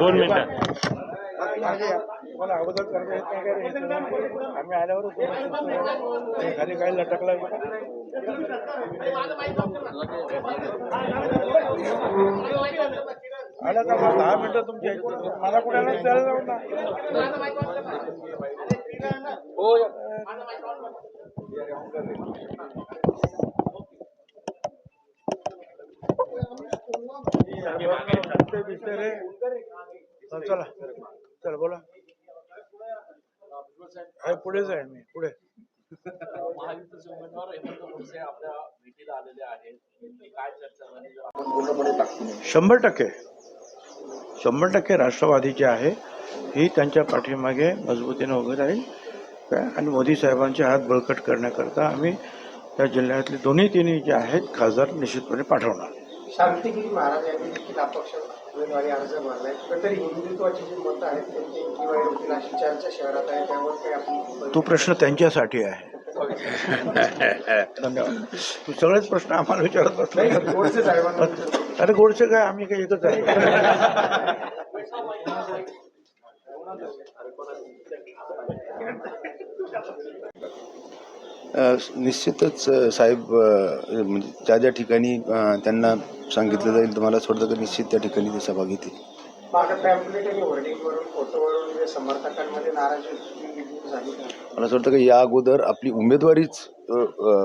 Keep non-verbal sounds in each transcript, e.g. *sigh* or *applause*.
दोन मिनिटं. मला अगोदर करता येत नाही का रे? हे तर आम्ही. हे खाली काही लटकलं आलं का दहा मिनिटं तुमची. मला कुणाला द्यायला जाऊ ना. हा, चला. चला बोला. आहे पुढेच आहे मी पुढे. महायुतीचे उमेदवार हेमंत खडसे आपल्या भेटीला आलेले आहेत. नेमकी काय चर्चा झाली? जर आपण पूर्णपणे टाकतो शंभर टक्के. शंभर टक्के राष्ट्रवादीचे आहे ही त्यांच्या पाठीमागे मजबूतीने उभे राहील. काय आणि मोदी साहेबांचे हात बळकट करण्याकरता आम्ही त्या जिल्ह्यातले दोन्ही तिन्ही जे आहेत खासदार निश्चितपणे पाठवणार. शांतिगिरी महाराज यांनी देखील अपक्ष उमेदवारी अर्ज भरलाय. कुठेतरी हिंदुत्वाची जी मतं आहेत त्यांची किंवा होतील अशी चर्चा शहरात आहे त्यावर काही आपण तो प्रश्न त्यांच्यासाठी आहे. *laughs* धन्यवाद. तू सगळेच प्रश्न आम्हाला विचारत नाही, बसला. अरे गोडसे काय? आम्ही काही एकच आहे निश्चितच साहेब म्हणजे ज्या ज्या ठिकाणी त्यांना सांगितलं जाईल. तर मला वाटतं की निश्चित त्या ठिकाणी ते सहभाग घेतील? मला असं वाटतं की? या अगोदर आपली उमेदवारीच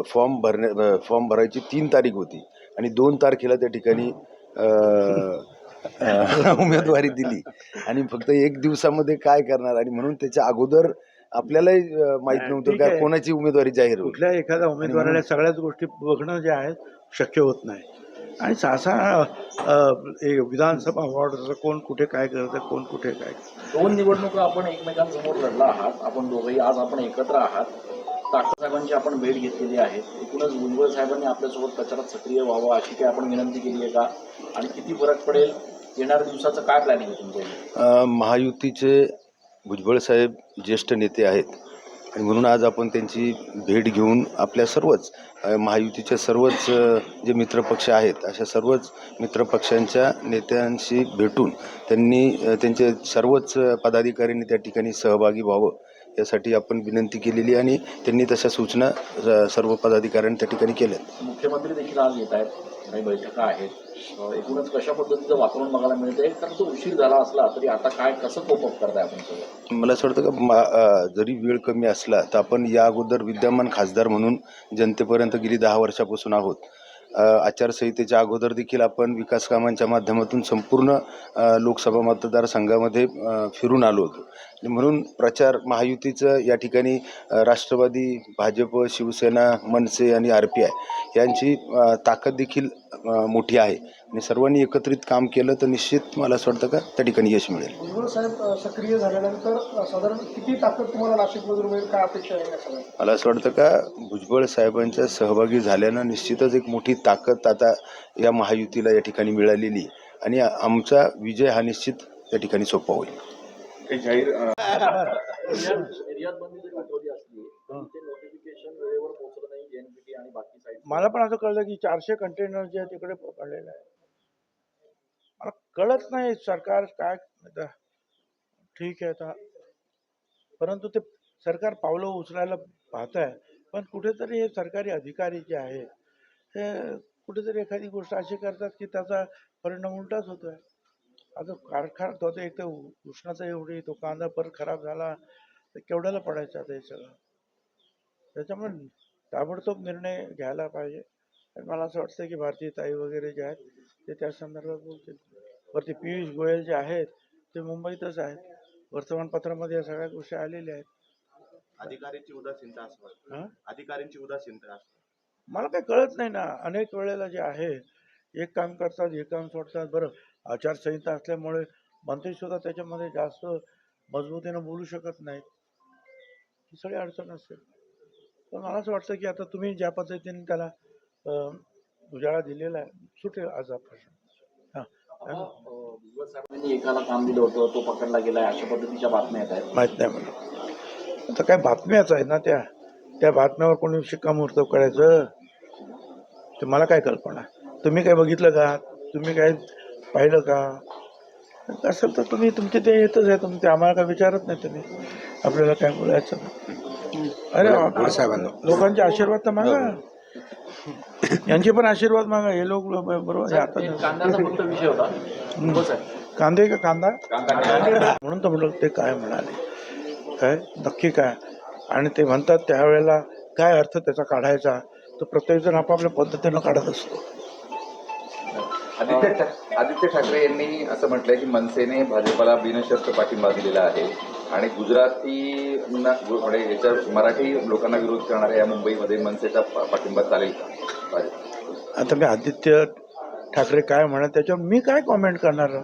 फॉर्म भरण्या फॉर्म भरायची तीन तारीख होती. आणि दोन तारखेला त्या ठिकाणी *laughs* उमेदवारी दिली. आणि फक्त एक दिवसामध्ये काय करणार? आणि म्हणून त्याच्या अगोदर आपल्यालाही माहीत नव्हतं ठीक का आहे. कोणाची उमेदवारी जाहीर होईल. कुठल्या एखाद्या उमेदवाराला सगळ्याच गोष्टी बघणं जे आहे शक्य होत नाही. आणि सहसा विधानसभा वॉर्डचं कोण कुठे काय करतं कोण कुठे काय. दोन निवडणुका आपण एकमेकांसमोर लढला आहात. आपण दोघंही आज आपण एकत्र आहात. ठाकरे साहेबांची आपण भेट घेतलेली आहे. एकूणच भुजबळ साहेबांनी आपल्यासोबत प्रचारात सक्रिय व्हावं अशी काही आपण विनंती केली आहे का? आणि किती फरक पडेल? येणाऱ्या दिवसाचं काय प्लॅनिंग आहे तुमचं अ, महायुतीचे भुजबळ साहेब ज्येष्ठ नेते आहेत. आणि म्हणून आज आपण त्यांची भेट घेऊन आपल्या सर्वच महायुतीच्या सर्वच जे मित्रपक्ष आहेत अशा सर्वच मित्रपक्षांच्या नेत्यांशी भेटून त्यांनी त्यांचे सर्वच पदाधिकाऱ्यांनी त्या ठिकाणी सहभागी व्हावं यासाठी आपण विनंती केलेली आणि त्यांनी तशा सूचना सर्व पदाधिकाऱ्यांनी त्या ठिकाणी केल्यात. मुख्यमंत्री देखील आज येत आहेत. काही बैठका आहेत. एकूणच कशा पद्धतीचं वातावरण बघायला मिळतंय? कारण तो उशीर झाला असला तरी आता काय कसं कोपअप करताय आपण सगळं? मला असं वाटतं का मा जरी वेळ कमी असला तर आपण या अगोदर विद्यमान खासदार म्हणून जनतेपर्यंत गेली दहा वर्षापासून आहोत. आचारसंहितेच्या अगोदर देखील आपण विकास कामांच्या माध्यमातून संपूर्ण लोकसभा मतदारसंघामध्ये फिरून आलो होतो. म्हणून प्रचार महायुतीचं या ठिकाणी राष्ट्रवादी भाजप शिवसेना मनसे आणि आर पी आय यांची ताकद देखील मोठी आहे. आणि सर्वांनी एकत्रित काम केलं तर निश्चित मला असं वाटतं का त्या ठिकाणी यश मिळेल. भुजबळ साहेब अ, सक्रिय झाल्यानंतर साधारण किती ताकद तुम्हाला नाशिकमधून मिळेल? काय अपेक्षा आहे या सगळ्या मला असं वाटतं का भुजबळ साहेबांच्या सहभागी झाल्यानं निश्चितच एक मोठी ताकद आता या महायुतीला या ठिकाणी मिळालेली आणि आमचा विजय हा निश्चित या ठिकाणी सोपा होईल. जरी मला पण असं कळलं की चारशे कंटेनर जे आहे तिकडे पडलेले आहे मला कळत नाही सरकार काय ठीक आहे आता. परंतु ते सरकार पावलं उचलायला पाहत आहे पण कुठेतरी हे सरकारी अधिकारी जे आहेत ते कुठेतरी एखादी गोष्ट अशी करतात की त्याचा परिणाम उलटाच होतोय. आता कारखाना तो आता एक तर उष्णता एवढी तो कांदा परत खराब झाला तर केवढ्याला पडायचं आता हे सगळं? त्याच्यामुळे ताबडतोब निर्णय घ्यायला पाहिजे. आणि मला असं वाटतं की भारतीय ताई वगैरे जे आहेत ते त्या संदर्भात बोलतील. वरती पियुष गोयल जे आहेत ते मुंबईतच आहेत. वर्तमानपत्रामध्ये या सगळ्या गोष्टी आलेल्या आहेत. अधिकाऱ्यांची उदासीनता असं. हां? अधिकाऱ्यांची उदासीनता असं मला काही कळत नाही ना. अनेक वेळेला जे आहे एक काम करतात एक काम सोडतात बरं. आचारसंहिता असल्यामुळे मंत्री सुद्धा त्याच्यामध्ये जास्त मजबूतीनं बोलू शकत नाहीत. ही सगळी अडचण असते पण मला असं वाटतं की आता तुम्ही ज्या पद्धतीने त्याला उजाळा दिलेला आहे सुटेल आज हा प्रश्न. हां. साहेबांनी एकाला काम दिलं होतं तो पकडला गेलाय अशा पद्धतीच्या बातम्या येत आहेत. माहीत नाही मला. आता काय बातम्याच आहेत ना त्या? त्या बातम्यावर कोणी शिक्कामोर्तब करायचं? ते मला काय कल्पना? तुम्ही काय बघितलं का? तुम्ही काय पाहिलं का? असेल तर तुम्ही तुमचे ते येतच आहे. तुमचे आम्हाला काय विचारत नाही तुम्ही. आपल्याला काय बोलायचं अरे लोकांचे आशीर्वाद तर मागा. यांचे पण आशीर्वाद मागा. हे लोक बरोबर हे आता ते कांद्याचा फक्त विषय होता. खूपच आहे कांदे का कांदा? म्हणून तर म्हटलं ते काय म्हणाले? काय? नक्की काय? आणि ते म्हणतात त्यावेळेला काय अर्थ त्याचा काढायचा? तर प्रत्येकजण आपापल्या पद्धतीनं काढत असतो. आदित्य ठाकरे यांनी असं म्हटलंय की मनसेने भाजपला बिनशर्त पाठिंबा दिलेला आहे. आणि गुजराती म्हणजे याच्या मराठी लोकांना विरोध करणाऱ्या या मुंबईमध्ये मनसेचा पाठिंबा चालेल का? आता मी आदित्य ठाकरे काय म्हणा त्याच्यावर मी काय कॉमेंट करणार?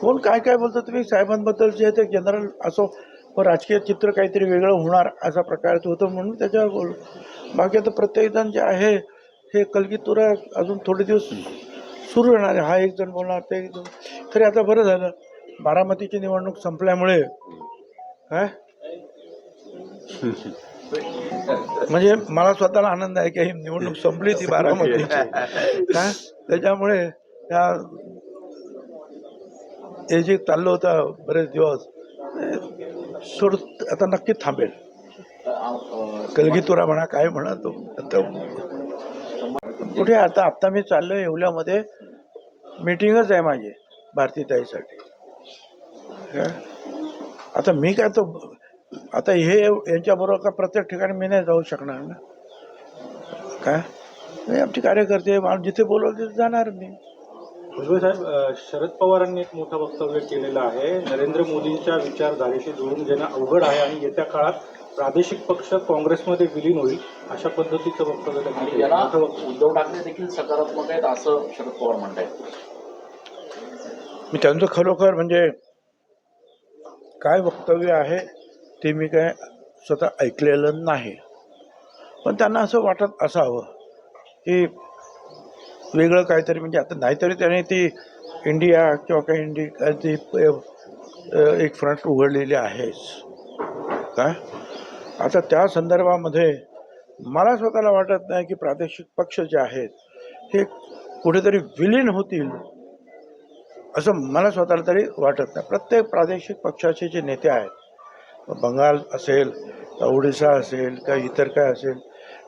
कोण काय काय बोलतो तुम्ही साहेबांबद्दल जे ते जनरल असो पण राजकीय चित्र काहीतरी वेगळं होणार असा प्रकारचं होतं म्हणून त्याच्यावर बोलू बाकी आता प्रत्येकजण जे आहे हे कलगीतुरा अजून थोडे दिवस सुरू राहणार आहे. हा एक जण बोलणार ते एक जण. तरी आता बरं झालं. बारामतीची निवडणूक संपल्यामुळे काय म्हणजे मला स्वतःला आनंद आहे की ही निवडणूक संपली ती बारामतीची. काय त्याच्यामुळे त्या हे जे चाललं होतं बरेच दिवस सोड आता नक्की थांबेल. कलगीतुरा म्हणा काय म्हणा तो आता कुठे आता आत्ता मी चाललोय येवल्यामध्ये. मीटिंगच आहे माझी भारतीताईसाठी आता मी काय तो आता हे यांच्याबरोबर का प्रत्येक ठिकाणी मी नाही जाऊ शकणार ना? काय? आमची आमचे कार्यकर्ते मला जिथे बोलवलं तिथे जाणार मी. भुजबळ साहेब शरद पवारांनी एक मोठं वक्तव्य केलेलं आहे. नरेंद्र मोदींच्या विचारधारेशी जुळून घेणं अवघड आहे आणि येत्या काळात प्रादेशिक पक्ष काँग्रेसमध्ये विलीन होईल अशा पद्धतीचं वक्तव्य त्यांनी. याला. उद्धव ठाकरे देखील सकारात्मक आहेत असं शरद पवार म्हणतायत मी त्यांचं खरोखर म्हणजे काय वक्तव्य आहे ते मी काय स्वतः ऐकलेलं नाही पण त्यांना असं वाटत असावं की वेगळं काहीतरी म्हणजे आता नाहीतरी त्याने ती इंडिया किंवा काही इंडिया ती एक फ्रंट उघडलेली आहेच काय आता त्या संदर्भामध्ये मला स्वतःला वाटत नाही की प्रादेशिक पक्ष जे आहेत हे कुठेतरी विलीन होतील असं मला स्वतःला तरी वाटत नाही. प्रत्येक प्रादेशिक पक्षाचे जे नेते आहेत बंगाल असेल का असेल का इतर काय असेल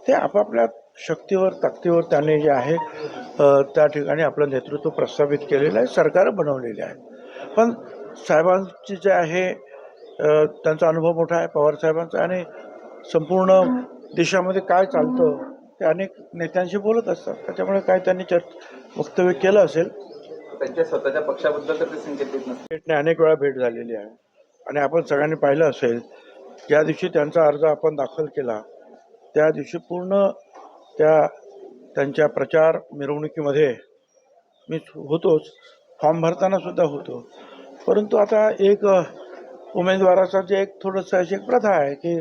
ते आपापल्या शक्तीवर ताकदीवर त्याने जे आहे त्या ठिकाणी आपलं नेतृत्व प्रस्थापित केलेलं आहे सरकार बनवलेली आहे पण साहेबांची जे आहे त्यांचा अनुभव मोठा आहे पवार साहेबांचा आणि संपूर्ण देशामध्ये काय चालतं ते अनेक नेत्यांशी बोलत असतात. त्याच्यामुळे काय त्यांनी चर् वक्तव्य केलं असेल. त्यांच्या स्वतःच्या पक्षाबद्दल तर ते संकेत भेटणे अनेक वेळा भेट झालेली आहे. आणि आपण सगळ्यांनी पाहिलं असेल ज्या दिवशी त्यांचा अर्ज आपण दाखल केला त्या दिवशी पूर्ण त्या त्यांच्या प्रचार मिरवणुकीमध्ये मी होतोच फॉर्म भरताना सुद्धा होतो. परंतु आता एक उमेदवाराचा जे एक थोडंसं अशी एक प्रथा आहे की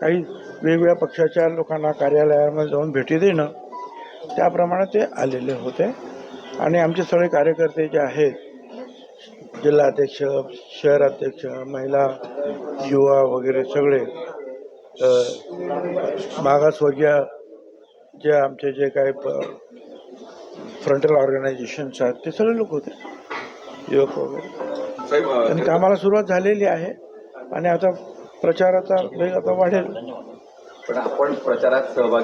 काही वेगवेगळ्या पक्षाच्या लोकांना कार्यालयामध्ये जाऊन भेटी देणं त्याप्रमाणे ते आलेले होते. आणि आमचे सगळे कार्यकर्ते जे आहेत जिल्हाध्यक्ष शहराध्यक्ष महिला युवा वगैरे सगळे मागासवर्गीय जे आमचे जे काही फ्रंटल ऑर्गनायझेशन्स आहेत ते सगळे लोक होते. युवक वगैरे. आणि कामाला सुरुवात झालेली आहे आणि आता प्रचाराचा वेग आता वाढेल. पण आपण प्रचारात सहभागी